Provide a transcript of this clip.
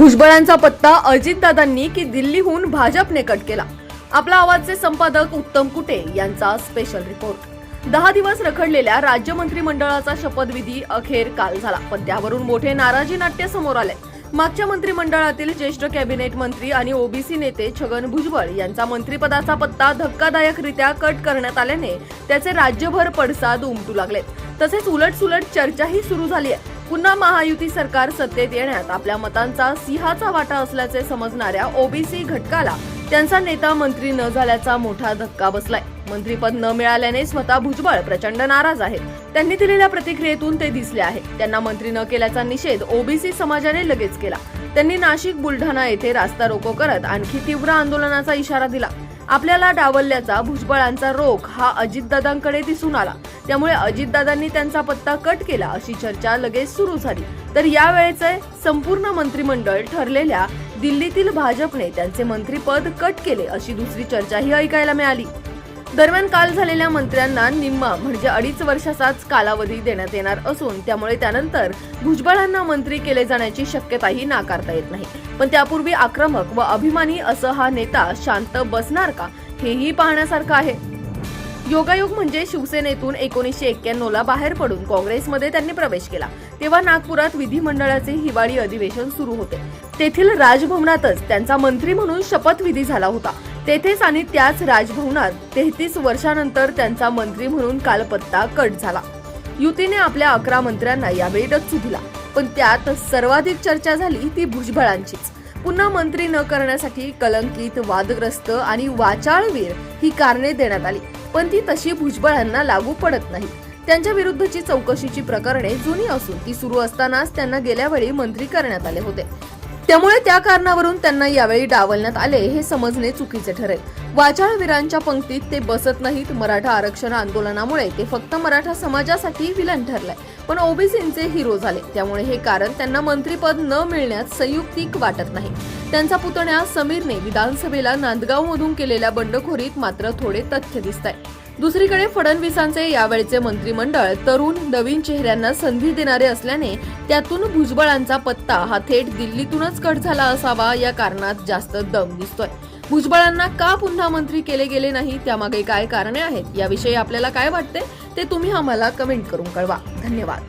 भुजबळांचा पत्ता अजितदादांनी की दिल्लीहून भाजपने कट केला. आपला आवाजचे संपादक उत्तम कुटे यांचा स्पेशल रिपोर्ट दहा दिवस रखडलेल्या राज्य मंत्रिमंडळाचा शपथविधी अखेर काल झाला पण त्यावरून मोठे नाराजी नाट्य समोर आले. मागच्या मंत्रिमंडळातील ज्येष्ठ कॅबिनेट मंत्री आणि ओबीसी नेते छगन भुजबळ यांचा मंत्रिपदाचा पत्ता धक्कादायकरित्या कट करण्यात आल्याने त्याचे राज्यभर पडसाद उमटू लागले तसेच उलटसुलट चर्चाही सुरू झाली आहे पुन्हा महायुती सरकार सत्तेत येण्यात आपल्या मतांचा सिंहाचा वाटा असल्याचे समजणाऱ्या ओबीसी घटकाला त्यांचा नेता मंत्री न झाल्याचा मोठा धक्का बसलाय. मंत्रीपद न मिळाल्याने स्वतः भुजबळ प्रचंड नाराज आहेत. त्यांनी दिलेल्या प्रतिक्रियेतून ते दिसले आहे. त्यांना मंत्री न केल्याचा निषेध ओबीसी समाजाने लगेच केला. त्यांनी नाशिक बुलढाणा येथे रास्ता रोको करत आणखी तीव्र आंदोलनाचा इशारा दिला. आपल्याला डावलल्याचा भुजबळांचा रोख हा अजितदादांकडे दिसून आला. त्यामुळे अजितदादांनी त्यांचा पत्ता कट केला अशी चर्चा लगेच सुरू झाली. तर यावेळेचे संपूर्ण मंत्रिमंडळ ठरलेल्या दिल्लीतील भाजपने त्यांचे मंत्रीपद कट केले अशी दुसरी चर्चाही ऐकायला मिळाली. दरम्यान काल झालेल्या मंत्र्यांना निम्मा म्हणजे अडीच वर्षाचाच कालावधी देण्यात येणार असून त्यामुळे त्यानंतर भुजबळांना मंत्री केले जाण्याची शक्यताही नाकारता येत नाही. पण त्यापूर्वी आक्रमक व अभिमानी असं हा नेता शांत बसणार का हेही पाहण्यासारखं आहे. योगायोग म्हणजे शिवसेनेतून एकोणीसशे एक्क्याण्णव ला बाहेर पडून काँग्रेसमध्ये त्यांनी प्रवेश केला. तेव्हा नागपुरात विधिमंडळाचे हिवाळी अधिवेशन सुरू होते. तेथील राजभवनातच त्यांचा मंत्री म्हणून शपथविधी झाला होता. तेथेच आणि त्याच राजभवनात तेहतीस वर्षानंतर त्यांचा मंत्री म्हणून काल पत्ता कट झाला. युतीने आपल्या अकरा मंत्र्यांना यावेळी डच्चू दिला पण त्यात सर्वाधिक चर्चा झाली ती भुजबळांचीच. पुन्हा मंत्री न करण्यासाठी कलंकित वादग्रस्त आणि वाचाळवीर ही कारणे देण्यात आली पण ती तशी भुजबळांना लागू पडत नाही. त्यांच्या विरुद्धची चौकशीची प्रकरणे जुनी असून ती सुरू असतानाच त्यांना गेल्या वेळी मंत्री करण्यात आले होते. त्यामुळे त्या कारणावरून त्यांना यावेळी डावलण्यात आले हे समजणे चुकीचे ठरेल. वाचाळवीरांच्या पंक्तीत ते बसत नाहीत. मराठा आरक्षण आंदोलनामुळे ते फक्त मराठा समाजासाठी विलन ठरलंय. पण ओबीसींचे हिरो झाले. त्यामुळे हे कारण त्यांना मंत्रीपद न मिळण्यात संयुक्तिक वाटत नाही. त्यांचा पुतण्या समीरने विधानसभेला नांदगावमधून केलेल्या बंडखोरीत मात्र थोडे तथ्य दिसत आहे दुसरीकडे फडणवीसांचे यावेळचे मंत्रिमंडळ तरुण नवीन चेहऱ्यांना संधी देणारे असल्याने त्यातून भुजबळांचा पत्ता हा थेट दिल्लीतूनच कट झाला असावा या कारणात जास्त दम दिसतोय. भुजबळांना का पुन्हा मंत्री केले गेले नाही त्यामागे काय कारणे आहेत? याविषयी आपल्याला काय वाटते? ते तुम्ही आम्हाला कमेंट करून कळवा. धन्यवाद.